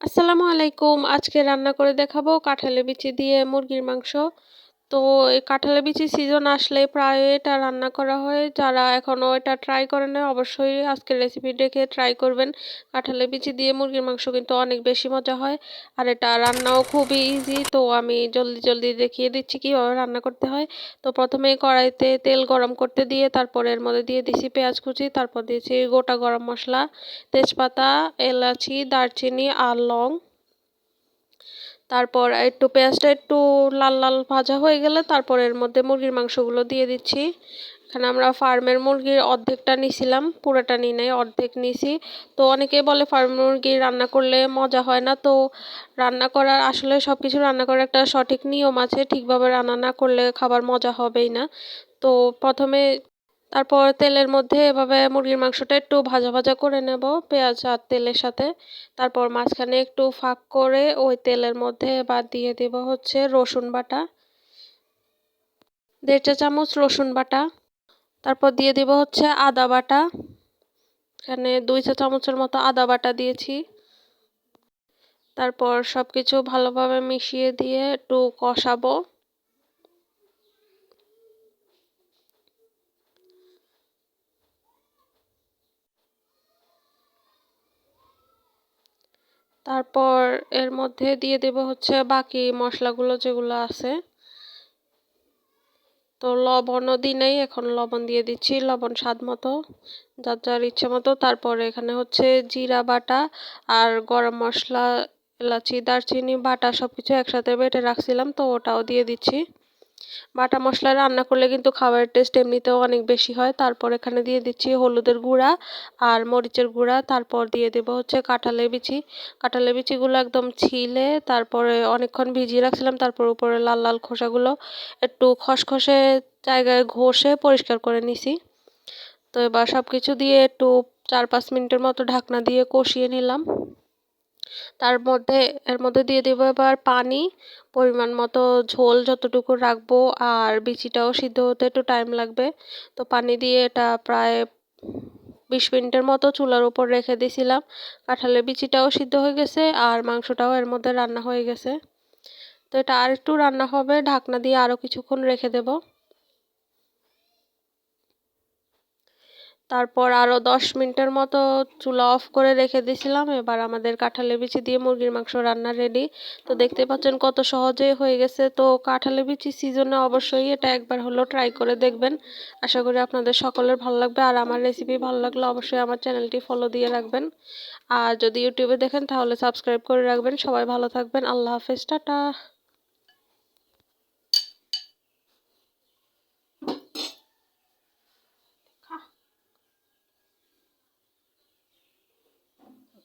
আসসালামু আলাইকুম। আজকে রান্না করে দেখাবো কাঁঠালের বিচি দিয়ে মুরগির মাংস। তো এই কাঁঠালের বিচি সিজন আসলে প্রায় এটা রান্না করা হয়। যারা এখনও এটা ট্রাই করে না অবশ্যই আজকের রেসিপি দেখে ট্রাই করবেন। কাঁঠালের বিচি দিয়ে মুরগির মাংস কিন্তু অনেক বেশি মজা হয়। আর এটা রান্নাও খুবই ইজি তো আমি জলদি জলদি দেখিয়ে দিচ্ছি কীভাবে রান্না করতে হয়। তো প্রথমে কড়াইতে তেল গরম করতে দিয়ে, তারপর এর মধ্যে দিয়ে দিছি পেঁয়াজ কুচি, তারপর দিয়েছি গোটা গরম মশলা, তেজপাতা, এলাচি, দারচিনি আর লং। তারপর একটু পেঁয়াজটা একটু লাল লাল ভাজা হয়ে গেলে তারপর এর মধ্যে মুরগির মাংসগুলো দিয়ে দিচ্ছি। এখানে আমরা ফার্মের মুরগির অর্ধেকটা নিছিলাম, পুরোটা নিই নাই, অর্ধেক নিছি। তো অনেকে বলে ফার্ম মুরগি রান্না করলে মজা হয় না। তো রান্না করার, আসলে সব কিছু রান্না করার একটা সঠিক নিয়ম আছে, ঠিকভাবে রান্না না করলে খাবার মজা হবেই না। তো প্রথমে তারপর তেলের মধ্যে এভাবে মুরগির মাংসটা একটু ভাজা ভাজা করে নেব, পেঁয়াজ আর তেলের সাথে। তারপর মাঝখানে একটু ফাঁক করে ওই তেলের মধ্যে এবার দিয়ে দেব হচ্ছে রসুন বাটা। দেড় চা চামচ রসুন বাটা। তারপর দিয়ে দেব হচ্ছে আদা বাটা। এখানে দুই চা চামচের মতো আদা বাটা দিয়েছি। তারপর সব কিছু ভালোভাবে মিশিয়ে দিয়ে একটু কষাবো। তারপর এর মধ্যে দিয়ে দেব হচ্ছে বাকি মশলাগুলো যেগুলো আছে। তো লবণও দিই নাই, এখন লবণ দিয়ে দিচ্ছি, লবণ স্বাদ মতো, যার যার ইচ্ছে মতো। তারপরে এখানে হচ্ছে জিরা বাটা আর গরম মশলা, এলাচি, দারচিনি, বাটা সব কিছু একসাথে বেটে রাখছিলাম, তো ওটাও দিয়ে দিচ্ছি। বাটা মশলা রান্না করলে কিন্তু খাবারের টেস্ট এমনিতেও অনেক বেশি হয়। তারপর এখানে দিয়ে দিচ্ছি হলুদের গুঁড়া আর মরিচের গুঁড়া। তারপর দিয়ে দেব হচ্ছে কাঁঠালের বিচি কাঁঠালের বিচিগুলো একদম ছিলে, তারপরে অনেকক্ষণ ভিজিয়ে রাখছিলাম, তারপর উপরে লাল লাল খোসাগুলো একটু খসখসে জায়গায় ঘষে পরিষ্কার করে নিছি। তো এবার সব কিছু দিয়ে একটু চার পাঁচ মিনিটের মতো ঢাকনা দিয়ে কষিয়ে নিলাম। তার মধ্যে, এর মধ্যে দিয়ে দেবো এবার পানি, পরিমাণ মতো ঝোল যতটুকু রাখব আর বিচিটাও সিদ্ধ হতে একটু টাইম লাগবে। তো পানি দিয়ে এটা প্রায় বিশ মিনিটের মতো চুলার উপর রেখে দিয়েছিলাম। কাঁঠালের বিচিটাও সিদ্ধ হয়ে গেছে আর মাংসটাও এর মধ্যে রান্না হয়ে গেছে। তো এটা আর একটু রান্না হবে, ঢাকনা দিয়ে আরও কিছুক্ষণ রেখে দেবো। তারপর আরও দশ মিনিটের মতো চুলা অফ করে রেখে দিয়েছিলাম। এবার আমাদের কাঁঠালের বিচি দিয়ে মুরগির মাংস রান্না রেডি তো দেখতে পাচ্ছেন কত সহজেই হয়ে গেছে। তো কাঁঠালের বিচি সিজনে অবশ্যই এটা একবার হলো ট্রাই করে দেখবেন। আশা করি আপনাদের সকলের ভালো লাগবে। আর আমার রেসিপি ভালো লাগলে অবশ্যই আমার চ্যানেলটি ফলো দিয়ে রাখবেন। আর যদি ইউটিউবে দেখেন তাহলে সাবস্ক্রাইব করে রাখবেন। সবাই ভালো থাকবেন। আল্লাহ হাফেজ। টাটা।